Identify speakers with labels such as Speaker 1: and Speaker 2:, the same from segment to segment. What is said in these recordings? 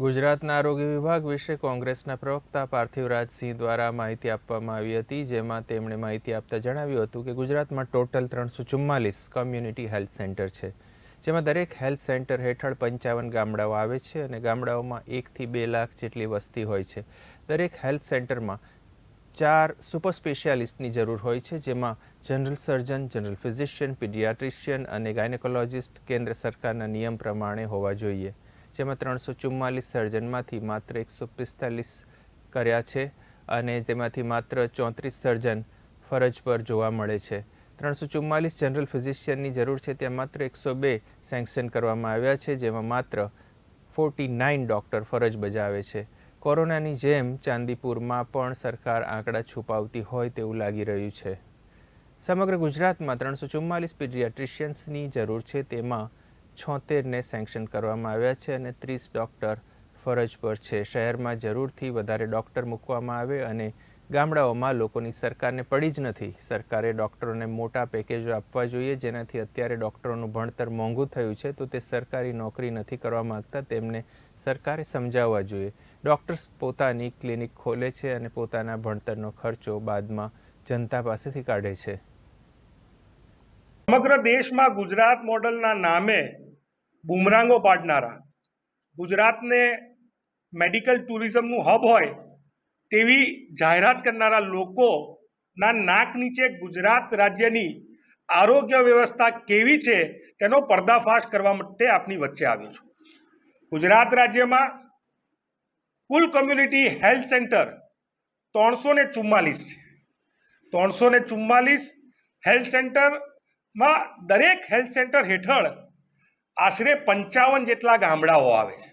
Speaker 1: ગુજરાતના આરોગ્ય વિભાગ વિશે કોંગ્રેસના પ્રવક્તા પાર્થિવરાજસિંહ દ્વારા માહિતી આપવામાં આવી હતી, જેમાં તેમણે માહિતી આપતા જણાવ્યું હતું કે ગુજરાતમાં ટોટલ ત્રણસો ચુમ્માલીસ કમ્યુનિટી હેલ્થ સેન્ટર છે, જેમાં દરેક હેલ્થ સેન્ટર હેઠળ પંચાવન ગામડાઓ આવે છે અને ગામડાઓમાં એકથી બે લાખ જેટલી વસ્તી હોય છે. દરેક હેલ્થ સેન્ટરમાં ચાર સુપર સ્પેશિયાલિસ્ટની જરૂર હોય છે, જેમાં general surgeon, general physician, paediatrician અને ગાયનેકોલોજિસ્ટ કેન્દ્ર સરકારના નિયમ પ્રમાણે હોવા જોઈએ. જેમાં ત્રણસો ચુમ્માલીસ સર્જનમાંથી માત્ર એકસો પિસ્તાલીસ કર્યા છે અને તેમાંથી માત્ર ચોત્રીસ સર્જન ફરજ પર જોવા મળે છે. ત્રણસો ચુમ્માલીસ જનરલ ફિઝિશિયનની જરૂર છે ત્યાં માત્ર એકસો બે સેન્કશન કરવામાં આવ્યા છે, જેમાં માત્ર ફોર્ટી નાઇન ડૉક્ટર ફરજ બજાવે છે. કોરોનાની જેમ ચાંદીપુરમાં પણ સરકાર આંકડા છુપાવતી હોય તેવું લાગી રહ્યું છે. સમગ્ર ગુજરાતમાં ત્રણસો ચુમ્માલીસ પીડિયાટ્રિશિયન્સની જરૂર છે, તેમાં છોતેરને સેન્કશન કરવામાં આવ્યા છે અને ત્રીસ ડૉક્ટર ફરજ પર છે. શહેરમાં જરૂરથી વધારે ડૉક્ટર મૂકવામાં આવે અને ગામડાઓમાં લોકોની સરકારને પડી જ નથી. સરકારે ડૉક્ટરોને મોટા પેકેજો આપવા જોઈએ, જેનાથી અત્યારે ડૉક્ટરોનું ભણતર મોંઘું થયું છે, તો તે સરકારી નોકરી નથી કરવા માગતા. તેમને સરકારે સમજાવવા જોઈએ. ડૉક્ટર્સ પોતાની ક્લિનિક ખોલે છે અને પોતાના ભણતરનો ખર્ચો બાદમાં જનતા પાસેથી કાઢે છે.
Speaker 2: સમગ્ર દેશમાં ગુજરાત મોડલના નામે બુમરાંગો પાડનારા. ગુજરાતને મેડિકલ ટુરિઝમનું હબ હોય તેવી જાહેરાત કરનારા લોકોના નાક નીચે ગુજરાત રાજ્યની આરોગ્ય વ્યવસ્થા કેવી છે તેનો પર્દાફાશ કરવા માટે આપની વચ્ચે આવ્યો છું. ગુજરાત રાજ્યમાં કુલ કમ્યુનિટી હેલ્થ સેન્ટર ત્રણસો ને ચુમ્માલીસ છે. ત્રણસો ને ચુમ્માલીસ હેલ્થ સેન્ટરમાં દરેક હેલ્થ સેન્ટર હેઠળ આશરે પંચાવન જેટલા ગામડાઓ આવે છે.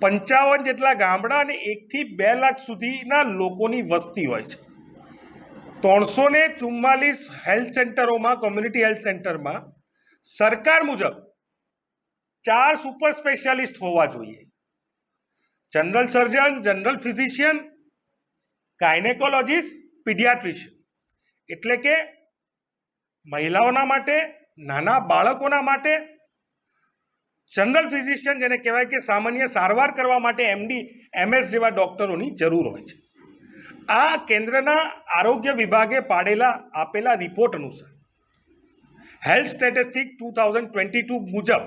Speaker 2: પંચાવન જેટલા ગામડા અને એકથી બે લાખ સુધીના લોકોની વસ્તી હોય છે. ત્રણસો ને ચુમ્માલીસ હેલ્થ સેન્ટરોમાં, કોમ્યુનિટી હેલ્થ સેન્ટરમાં સરકાર મુજબ ચાર સુપર સ્પેશિયાલિસ્ટ હોવા જોઈએ. General surgeon, general physician, gynaecologist, paediatrician. એટલે કે મહિલાઓના માટે, નાના બાળકોના માટે જનરલ ફિઝિશિયન જેને કહેવાય કે સામાન્ય સારવાર કરવા માટે એમડી, એમએસ જેવા ડૉક્ટરોની જરૂર હોય છે. આ કેન્દ્રના આરોગ્ય વિભાગે પાડેલા, આપેલા રિપોર્ટ અનુસાર health statistic two thousand twenty two મુજબ,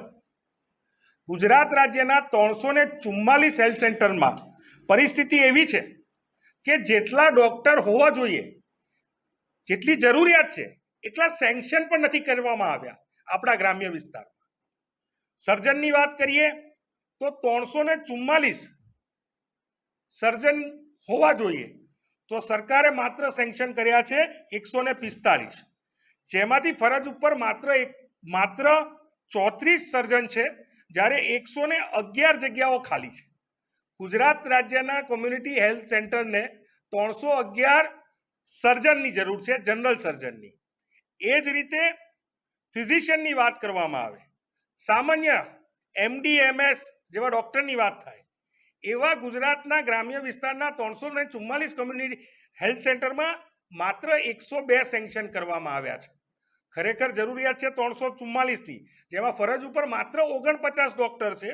Speaker 2: ગુજરાત રાજ્યના ત્રણસો ને ચુમ્માલીસ હેલ્થ સેન્ટરમાં પરિસ્થિતિ એવી છે કે જેટલા ડૉક્ટર હોવા જોઈએ, જેટલી જરૂરિયાત છે, એટલા સેન્કશન પણ નથી કરવામાં આવ્યા આપણા ગ્રામ્ય વિસ્તારમાં. સર્જનની વાત કરીએ તો ત્રણસો ને ચુમ્માલીસ સર્જન હોવા જોઈએ. તો સરકારે માત્ર સેન્કશન કર્યા છે એકસો ને પિસ્તાલીસ. જેમાંથી ફરજ ઉપર માત્ર એક, માત્ર ચોત્રીસ સર્જન છે, જ્યારે એકસો ને અગિયાર જગ્યાઓ ખાલી છે. ગુજરાત રાજ્યના કોમ્યુનિટી હેલ્થ સેન્ટરને ત્રણસો અગિયાર સર્જનની જરૂર છે, જનરલ સર્જનની. એ જ રીતે ફિઝિશિયનની વાત કરવામાં આવે. સામાન્ય એમડીએમએસ જેવા ડૉક્ટરની વાત થાય. એવા ગુજરાતના ગ્રામ્ય વિસ્તારના ત્રણસો ને ચુમ્માલીસ કમ્યુનિટી હેલ્થ સેન્ટરમાં માત્ર એકસો બે સેન્કશન કરવામાં આવ્યા છે. ખરેખર જરૂરિયાત છે ત્રણસો ચુમ્માલીસની, જેમાં ફરજ ઉપર માત્ર ઓગણપચાસ ડૉક્ટર છે,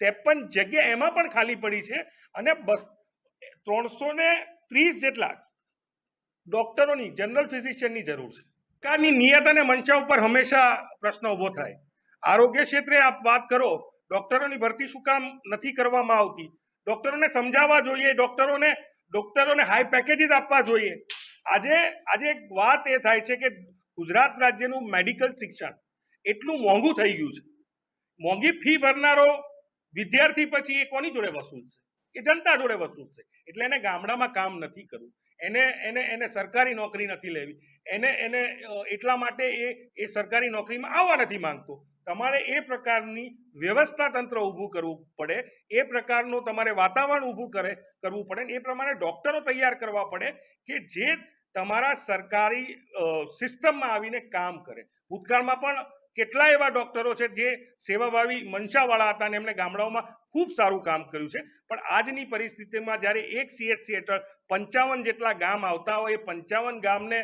Speaker 2: ત્રેપન જગ્યા એમાં પણ ખાલી પડી છે અને બસ ત્રણસો ને ત્રીસ જેટલા ડૉક્ટરોની જનરલ ફિઝિશિયનની જરૂર છે. સરકારની નિયત અને મંશા ઉપર હંમેશા પ્રશ્ન ઊભો થાય. આરોગ્ય ક્ષેત્રે આપ વાત કરો, ડોક્ટરોની ભરતી શું કામ નથી કરવામાં આવતી? ડૉક્ટરોને સમજાવવા જોઈએ, ડૉક્ટરોને ડૉક્ટરોને હાઈ પેકેજીસ આપવા જોઈએ. આજે આજે એક વાત એ થાય છે કે ગુજરાત રાજ્યનું મેડિકલ શિક્ષણ એટલું મોંઘું થઈ ગયું છે. મોંઘી ફી ભરનારો વિદ્યાર્થી પછી એ કોની જોડે વસૂલશે એ જનતા જોડે વસૂલશે એટલે એને ગામડામાં કામ નથી કરવું. એને એને એને સરકારી નોકરી નથી લેવી. એને એને એટલા માટે એ એ સરકારી નોકરીમાં આવવા નથી માંગતો. તમારે એ પ્રકારની વ્યવસ્થા તંત્ર ઊભું કરવું પડે, એ પ્રકારનું તમારે વાતાવરણ ઊભું કરે, કરવું પડે એ પ્રમાણે ડૉક્ટરો તૈયાર કરવા પડે કે જે તમારા સરકારી સિસ્ટમમાં આવીને કામ કરે. ભૂતકાળમાં પણ કેટલા એવા ડૉક્ટરો છે જે સેવાભાવી મનસાવાળા હતા અને એમણે ગામડાઓમાં ખૂબ સારું કામ કર્યું છે. પણ આજની પરિસ્થિતિમાં જ્યારે એક સીએચસી હેઠળ પંચાવન જેટલા ગામ આવતા હોય, એ પંચાવન ગામને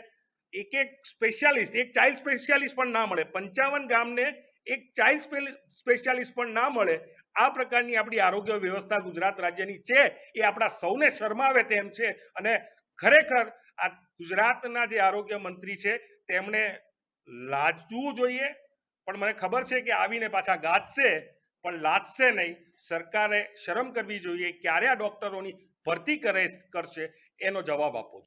Speaker 2: એક એક સ્પેશિયાલિસ્ટ એક ચાઇલ્ડ સ્પેશિયાલિસ્ટ પણ ના મળે. પંચાવન ગામને એક ચાઇલ્ડ સ્પેશિયાલિસ્ટ પણ ના મળે, આ પ્રકારની આપણી આરોગ્ય વ્યવસ્થા ગુજરાત રાજ્યની છે, એ આપણા સૌને શરમાવે તેમ છે. અને ખરેખર આ ગુજરાતના જે આરોગ્ય મંત્રી છે, તેમણે લાજવું જોઈએ. પણ મને ખબર છે કે આવીને પાછા ગાજશે, પણ લાજશે નહીં. સરકારે શરમ કરવી જોઈએ ક્યારે આ ડોક્ટરોની ભરતી કરે, કરશે? એનો જવાબ આપો